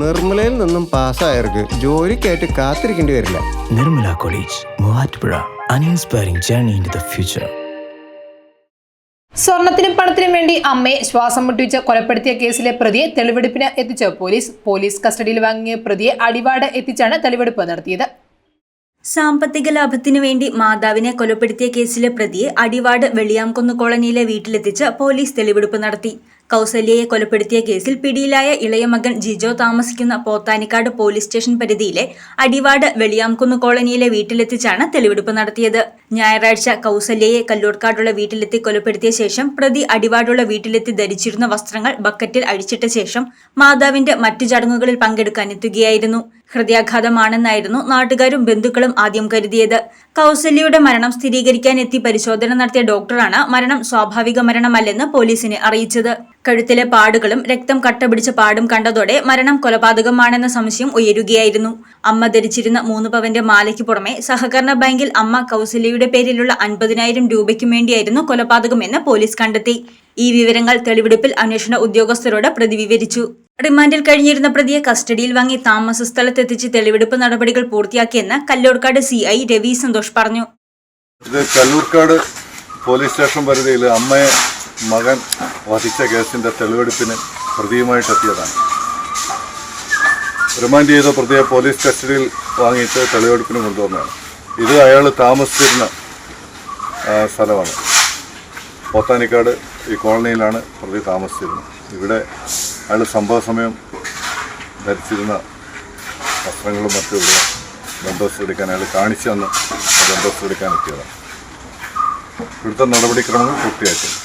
നിർമ്മലയിൽ നിന്നും പാസ്സായവർക്ക് ജോലിക്കായിട്ട് കാത്തിരിക്കേണ്ടി വരില്ല. Nirmala college Muvattupuzha an inspiring journey into the future സ്വർണത്തിനും പണത്തിനും വേണ്ടി അമ്മയെ ശ്വാസം മുട്ടിച്ച് കൊലപ്പെടുത്തിയ കേസിലെ പ്രതിയെ തെളിവെടുപ്പിന് എത്തിച്ച പോലീസ് പോലീസ് കസ്റ്റഡിയിൽ വാങ്ങിയ പ്രതിയെ അടിവാട് എത്തിച്ചാണ് തെളിവെടുപ്പ് നടത്തിയത്. സാമ്പത്തിക ലാഭത്തിനു വേണ്ടി മാതാവിനെ കൊലപ്പെടുത്തിയ കേസിലെ പ്രതിയെ അടിവാട് വെളിയാംകുന്ന് കോളനിയിലെ വീട്ടിലെത്തിച്ച് പോലീസ് തെളിവെടുപ്പ് നടത്തി. കൗസല്യയെ കൊലപ്പെടുത്തിയ കേസിൽ പിടിയിലായ ഇളയ മകൻ ജിജോ താമസിക്കുന്ന പോത്താനിക്കാട് പോലീസ് സ്റ്റേഷൻ പരിധിയിലെ അടിവാട് വെളിയാംകുന്ന് കോളനിയിലെ വീട്ടിലെത്തിച്ചാണ് തെളിവെടുപ്പ് നടത്തിയത്. ഞായറാഴ്ച കൗസല്യയെ കല്ലൂർക്കാടുള്ള വീട്ടിലെത്തി കൊലപ്പെടുത്തിയ ശേഷം പ്രതി അടിവാടുള്ള വീട്ടിലെത്തി ധരിച്ചിരുന്ന വസ്ത്രങ്ങൾ ബക്കറ്റിൽ അഴിച്ചിട്ട ശേഷം മാതാവിന്റെ മറ്റു ചടങ്ങുകളിൽ പങ്കെടുക്കാൻ എത്തുകയായിരുന്നു. ഹൃദയാഘാതമാണെന്നായിരുന്നു നാട്ടുകാരും ബന്ധുക്കളും ആദ്യം കരുതിയത്. കൗസല്യയുടെ മരണം സ്ഥിരീകരിക്കാൻ എത്തി പരിശോധന നടത്തിയ ഡോക്ടറാണ് മരണം സ്വാഭാവിക മരണമല്ലെന്ന് പോലീസിനെ അറിയിച്ചത്. കഴുത്തിലെ പാടുകളും രക്തം കട്ടപിടിച്ച പാടും കണ്ടതോടെ മരണം കൊലപാതകമാണെന്ന സംശയം ഉയരുകയായിരുന്നു. അമ്മ ധരിച്ചിരുന്ന മൂന്ന് പവന്റെ മാലയ്ക്ക് പുറമെ സഹകരണ ബാങ്കിൽ അമ്മ കൗസല്യയുടെ പേരിലുള്ള അൻപതിനായിരം രൂപയ്ക്കും വേണ്ടിയായിരുന്നു കൊലപാതകമെന്ന് പോലീസ് കണ്ടെത്തി. ഈ വിവരങ്ങൾ തെളിവെടുപ്പിൽ അന്വേഷണ ഉദ്യോഗസ്ഥരോട് പ്രതി വിവരിച്ചു റിമാൻഡിൽ കഴിഞ്ഞിരുന്ന പ്രതിയെ കസ്റ്റഡിയിൽ വാങ്ങി താമസ സ്ഥലത്തെത്തിച്ച് തെളിവെടുപ്പ് നടപടികൾ പൂർത്തിയാക്കിയെന്ന് കല്ലോർക്കാട് സി ഐ രവി സന്തോഷ് പറഞ്ഞു. കല്ലൂർക്കാട് പോലീസ് സ്റ്റേഷൻ പരിധിയിൽ അമ്മയെ മകൻ വധിച്ച കേസിന്റെ തെളിവെടുപ്പിന് പ്രതിയുമായിട്ടെത്തിയതാണ് റിമാൻഡ് ചെയ്ത പ്രതിയെ പോലീസ് കസ്റ്റഡിയിൽ വാങ്ങിയിട്ട് തെളിവെടുപ്പിന് കൊണ്ടുവന്നതാണ്. ഇത് അയാൾ താമസിച്ചിരുന്ന സ്ഥലമാണ്. പോത്താനിക്കാട് ഈ കോളനിയിലാണ് പ്രതി താമസിച്ചിരുന്നത്. ഇവിടെ അയാൾ സംഭവ സമയം ധരിച്ചിരുന്ന വസ്ത്രങ്ങളും മറ്റും ഇവിടെ ബന്ധോസ് എടുക്കാൻ അയാൾ കാണിച്ചു തന്ന് ബന്ധോസ് എടുക്കാൻ എത്തിയതാണ്. ഇവിടുത്തെ നടപടിക്രമങ്ങൾ പൂർത്തിയാക്കുന്നു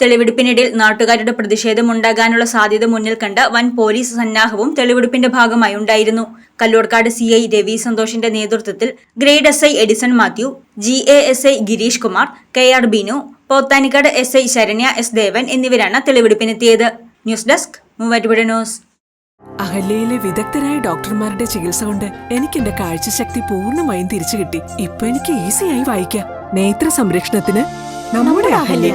തെളിവെടുപ്പിനിടയിൽ നാട്ടുകാരുടെ പ്രതിഷേധമുണ്ടാകാനുള്ള സാധ്യത മുന്നിൽ കണ്ട് വൻ പോലീസ് സന്നാഹവും തെളിവെടുപ്പിന്റെ ഭാഗമായി ഉണ്ടായിരുന്നു. കല്ലൂർക്കാട് സി ഐ രവി സന്തോഷിന്റെ നേതൃത്വത്തിൽ grade S I Edison Mathew G A S I Girish Kumar K R Binu Pothanikkad S I Saranya S Devan എന്നിവരാണ് തെളിവെടുപ്പിനെത്തിയത്. News desk Muvattupuzha news. അഹല്യയിലെ വിദഗ്ധരായ ഡോക്ടർമാരുടെ ചികിത്സ കൊണ്ട് എനിക്ക് എന്റെ കാഴ്ചശക്തി പൂർണമായും തിരിച്ചു കിട്ടി. ഇപ്പൊ എനിക്ക് ഈസിയായി വായിക്കാം. നേത്ര സംരക്ഷണത്തിന് നമ്മുടെ Ahalya.